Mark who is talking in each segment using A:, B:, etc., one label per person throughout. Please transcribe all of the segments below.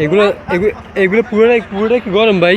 A: এগুলো এগু- এগুলো পুরোটাই পুরোটাই গরম ভাই?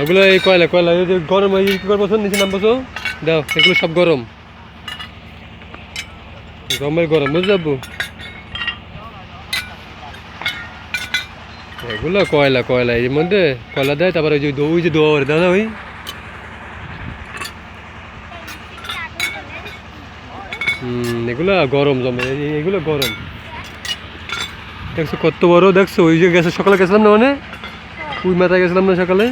A: ওগুলো এই কয়লা কয়লা এই যে গরম এই কি করব? নিচে নামবো দাও এগুলো সব গরম। গরমের গরম বুঝতে যাব এগুলো কয়লা কয়লা এর মধ্যে কয়লা দেয় তারপরে ওই যে ওই যে দোয়ার দাও না ওই। হুম এগুলো গরম জমে এগুলো গরম। দেখছ কত বড় দেখছ? ওই যে গেছে সকালে গেছিলাম না মানে? ওই মাথায় গেছিলাম না সকালে?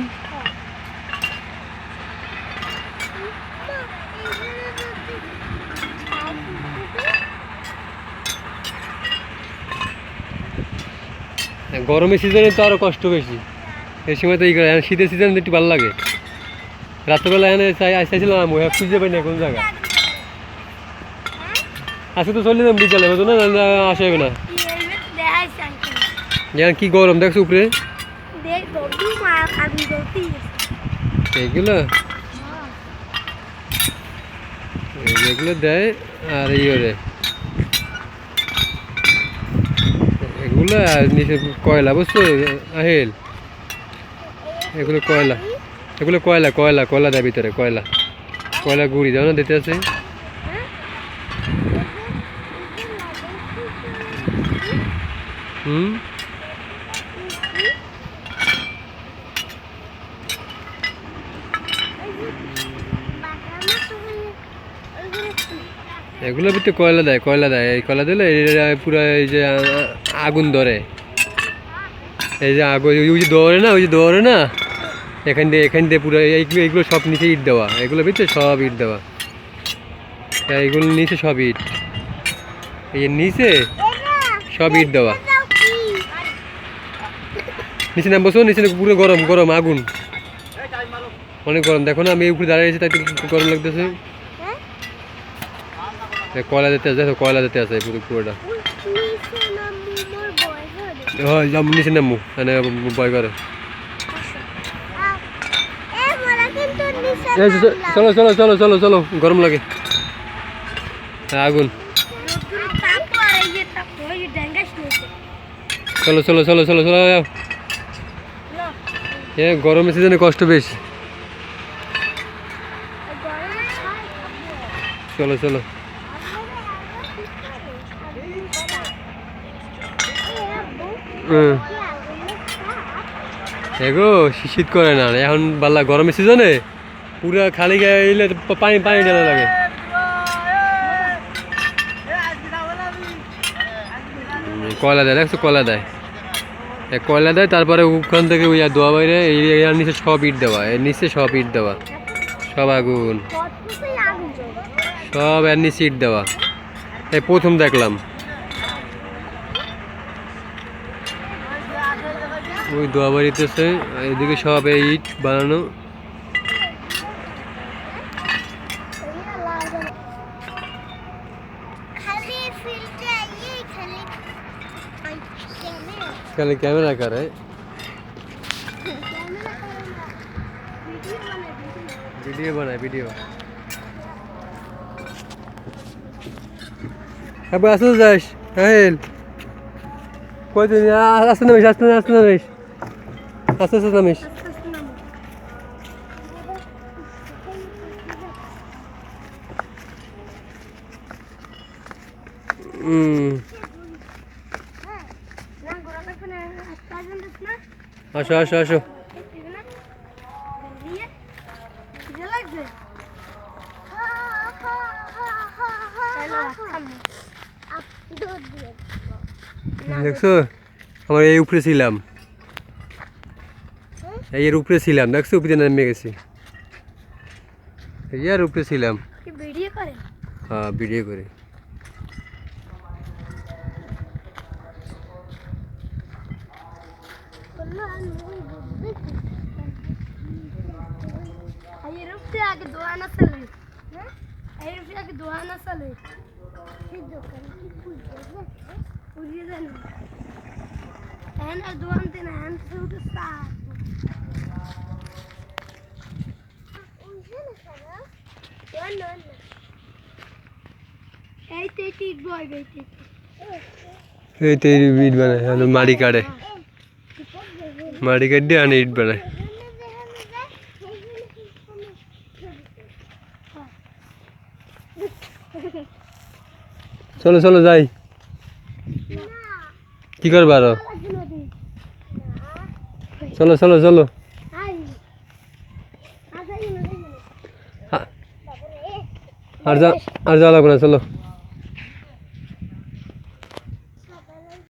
A: গরমের সিজনে তো আরও কষ্ট বেশি। এই সময় তো এই করে শীতের সিজনে একটু ভালো লাগে। রাত্রেবেলা এনে চাই চাইছিলাম, ওই খুঁজে পাই না কোন জায়গা আসে তো চলে যাম বিকালে না? আসে হবে না। যেন কি গরম, দেখছ উপরে? এইগুলো এগুলো দেয় আর ইয়ে এগুলো আর নিচে কয়লা, বুঝছ? আহিল। এগুলো কয়লা। এগুলো কয়লা কয়লা কয়লা দেয় ভিতরে, কয়লা। কয়লা গুড়ি দাও না দিতে আছে? হুম? এগুলোর ভিতরে কয়লা দেয় কয়লা দেয়। এই কয়লা দিলে পুরো এই যে আগুন ধরে। এই যে আগুন, ওই যে দৌড়ে না, ওই যে দৌড়ে না, এখান দিয়ে এখান দিয়ে পুরো এইগুলো এইগুলো সব নিচে ইট দেওয়া। এগুলোর ভিতরে সব ইট দেওয়া। এইগুলো নিচে সব ইট। এই নিচে সব ইট দেওয়া। নিচে নাম বসো নিচে পুরো গরম গরম, আগুন। অনেক গরম। দেখো না, আমি উপরে দাঁড়িয়ে আছি, তাই গরম লাগতেছে। কয়লা দিতে দেখো কয়লা দিতে আছে পুরো পুরোটা। হয় যাম নিচে নামু মানে ভয় করে চলো চলো চলো চলো চলো গরম লাগে। হ্যাঁ, আগুন। চলো চলো চলো চলো চলো। এ গরমের সিজনে কষ্ট বেশি। চলো চলো। হুম এগো শীত করে না। এখন বাল্লা গরমের সিজনে পুরা খালি গায়ে এলে পানি পানি ঢালা লাগে। কয়লা দেয়, দেখছ? কয়লা দেয়। কয়লা দেয়, তারপরে ওখান থেকে ওই দোয়া বাইরে নিচে সব ইট দেওয়া। এর নিচে সব ইট দেওয়া। সব আগুন। সব এর নিচে ইট দেওয়া। এই প্রথম দেখলাম। ওই দোয়া বাড়িতেছে এদিকে সব এই ইট বানানো।
B: খালি ক্যামেরা
A: করে।
B: ভিডিও বানায়, ভিডিও।
A: ভিডিও আবার যাস হ্যাঁ
B: Koydun ya.
A: Aslında demiş, aslında
B: aslında demiş. Aslında aslında demiş. Hmm. acho acho acho
A: দেখছো আমার এই উপরে ছিলাম এই এর উপরে ছিলাম দেখছো উপরে নেমে গেছি এই আর উপরে ছিলাম
B: কি ভিডিও করে
A: হ্যাঁ ভিডিও করে
B: ये रुक से आगे दो आना चल रही ये रुक से आगे दो आना चल रही पूरी दिन है وليدنا هن أدوانتنا هن سود الساعة وأنا أنا এই তেটি বয় বেটি
A: এই তেটি বিট বানায় আর মাড়ি কাটে মাড়ি কাটে আর ইট বানায় চলো চলো যাই কি করবা আরও চলো চলো চলো আর যা আর যাওয়া লাগবে না চলো